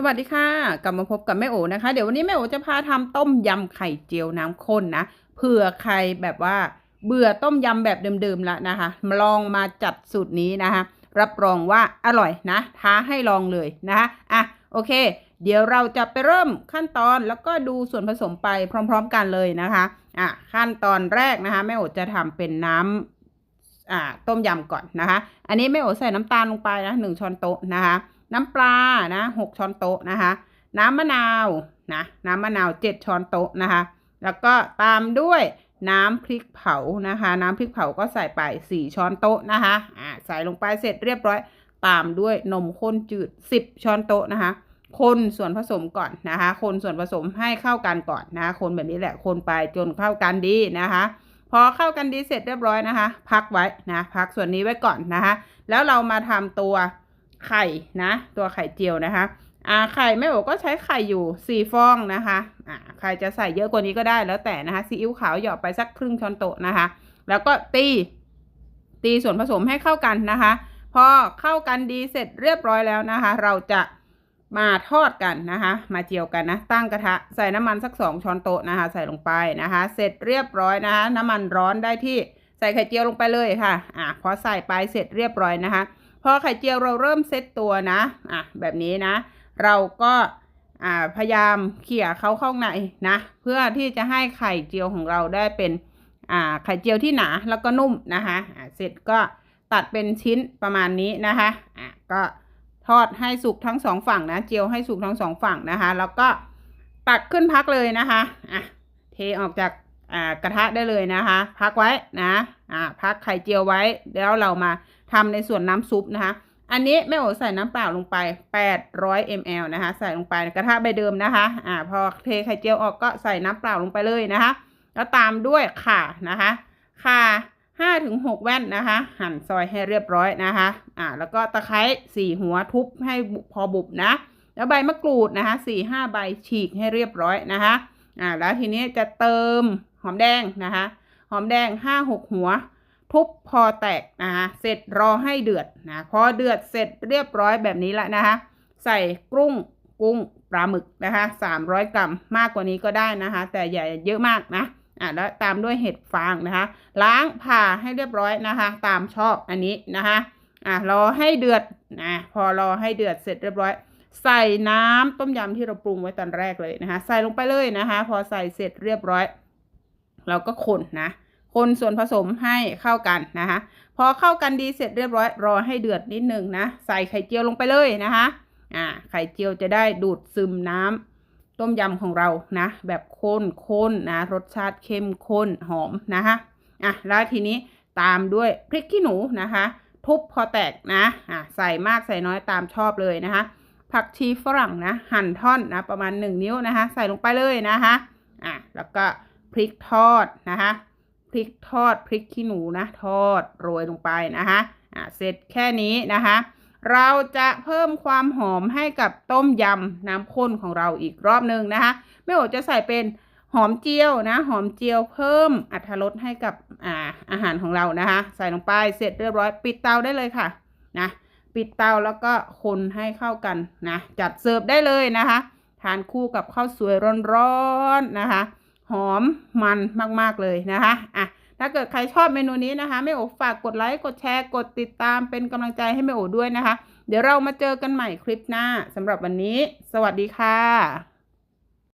สวัสดีค่ะ กลับมาพบกับแม่โอนะคะ เดี๋ยววันนี้แม่โอจะพาทำต้มยำไข่เจียวน้ำข้นนะเผื่อใครแบบว่าเบื่อต้มยำแบบเดิมๆละนะคะมาลองมาจัดสูตรนี้นะคะ รับรองว่าอร่อยนะท้าให้ลองเลยนะคะอะโอเค เดี๋ยวเราจะไปเริ่มขั้นตอนแล้วก็ดูส่วนผสมไปพร้อม ๆ กันเลยนะคะอะขั้นตอนแรกนะคะแม่โอจะทำเป็นน้ำอ่าต้มยำก่อนนะคะ อันนี้แม่โอใส่น้ำตาลลงไปนะหนึ่งช้อนโต๊ะนะคะ น้ำปลานะหกช้อนโต๊ะนะคะ น้ำมะนาวนะน้ำมะนาวเจ็ดช้อนโต๊ะนะคะ แล้วก็ตามด้วยน้ำพริกเผานะคะ น้ำพริกเผาก็ใส่ไปสี่ช้อนโต๊ะนะคะอ่าใส่ลงไปเสร็จเรียบร้อย ตามด้วยนมข้นจืดสิบช้อนโต๊ะนะคะ คนส่วนผสมก่อนนะคะ คนส่วนผสมให้เข้ากันก่อนนะคะ คนแบบนี้แหละ คนไปจนเข้ากันดีนะคะพอเข้ากันดีเสร็จเรียบร้อยนะคะ พักไว้นะพักส่วนนี้ไว้ก่อนนะคะ แล้วเรามาทำตัว ไข่นะ ตัวไข่เจียวนะคะอ่าไข่แม่โอก็ใช้ไข่อยู่สี่ฟองนะคะอ่าใครจะใส่เยอะกว่านี้ก็ได้แล้วแต่นะคะซีอิ๊วขาวหยอดไปสักครึ่งช้อนโต๊ะนะคะ แล้วก็ตี ตีส่วนผสมให้เข้ากันนะคะ พอเข้ากันดีเสร็จเรียบร้อยแล้วนะคะ เราจะมาทอดกันนะคะ มาเจียวกันนะ ตั้งกระทะใส่น้ำมันสักสองช้อนโต๊ะนะคะ ใส่ลงไปนะคะ เสร็จเรียบร้อยนะคะ น้ำมันร้อนได้ที่ใส่ไข่เจียวลงไปเลยค่ะอะพอใส่ไปเสร็จเรียบร้อยนะคะ พอไข่เจียวเราเริ่มเซตตัวนะอะแบบนี้นะ เราก็อ่าพยายามเขี่ยเขาเข้าในนะ เพื่อที่จะให้ไข่เจียวของเราได้เป็นอ่าไข่เจียวที่หนาแล้วก็นุ่มนะคะอ่าเสร็จก็ตัดเป็นชิ้นประมาณนี้นะคะอะก็ทอดให้สุกทั้งสองฝั่งนะเจียวให้สุกทั้งสองฝั่งนะคะ แล้วก็ตักขึ้นพักเลยนะคะอะเทออกจากอ่ากระทะได้เลยนะคะ พักไว้นะ อ่าพักไข่เจียวไว้แล้วเรามาทำในส่วนน้ำซุปนะคะ อันนี้แม่โอใส่น้ำเปล่าลงไป 800 ml นะคะ ใส่ลงไปในกระทะใบเดิมนะคะ อ่า พอเทไข่เจียวออกก็ใส่น้ำเปล่าลงไปเลยนะคะ แล้วตามด้วยข่านะคะข่าห้าถึงหกแว่นนะคะ หั่นซอยให้เรียบร้อยนะคะ อ่า แล้วก็ตะไคร้สี่หัวทุบให้พอบุบนะ แล้วใบมะกรูดนะคะสี่ห้าใบฉีกให้เรียบร้อยนะคะ อ่า แล้วทีนี้จะเติมหอมแดงนะคะ หอมแดงห้าหกหัว ทุบพอแตกนะคะเสร็จรอให้เดือดนะพอเดือดเสร็จเรียบร้อยแบบนี้ละนะคะ ใส่กุ้งกุ้งปลาหมึกนะคะสามร้อยกรัมมากกว่านี้ก็ได้นะคะ แต่อย่าเยอะมากนะอะแล้วตามด้วยเห็ดฟางนะคะ ล้างผ่าให้เรียบร้อยนะคะ ตามชอบอันนี้นะคะอะรอให้เดือดนะพอรอให้เดือดเสร็จเรียบร้อย ใส่น้ำต้มยำที่เราปรุงไว้ตอนแรกเลยนะคะ ใส่ลงไปเลยนะคะ พอใส่เสร็จเรียบร้อย เราก็คนนะ คนส่วนผสมให้เข้ากันนะคะ พอเข้ากันดีเสร็จเรียบร้อยรอให้เดือดนิดนึงนะ ใส่ไข่เจียวลงไปเลยนะคะอ่าไข่เจียวจะได้ดูดซึมน้ำต้มยำของเรานะ แบบข้นข้นนะ รสชาติเข้มข้นหอมนะคะอะแล้วทีนี้ตามด้วยพริกขี้หนูนะคะ ทุบพอแตกนะอะใส่มากใส่น้อยตามชอบเลยนะคะ ผักชีฝรั่งนะ หั่นท่อนนะ ประมาณ 1 นิ้วนะคะ ใส่ลงไปเลยนะคะอะแล้วก็ พริกทอดนะคะพริกทอดพริกขี้หนูนะทอดโรยลงไปนะคะอะเสร็จแค่นี้นะคะ เราจะเพิ่มความหอมให้กับต้มยำน้ำข้นของเราอีกรอบหนึ่งนะคะแม่โอจะใส่เป็นหอมเจียวนะ หอมเจียวเพิ่มอรรถรสให้กับอ่าอาหารของเรานะคะ ใส่ลงไปเสร็จเรียบร้อยปิดเตาได้เลยค่ะนะปิดเตาแล้วก็คนให้เข้ากันนะจัดเสิร์ฟได้เลยนะคะ ทานคู่กับข้าวสวยร้อนๆนะคะ หอมมันมาก ๆ เลยนะคะอะถ้าเกิดใครชอบเมนูนี้นะคะแม่โอฝากกดไลค์กดแชร์กดติดตามเป็นกำลังใจให้แม่โอด้วยนะคะ เดี๋ยวเรามาเจอกันใหม่คลิปหน้าสำหรับวันนี้ สวัสดีค่ะ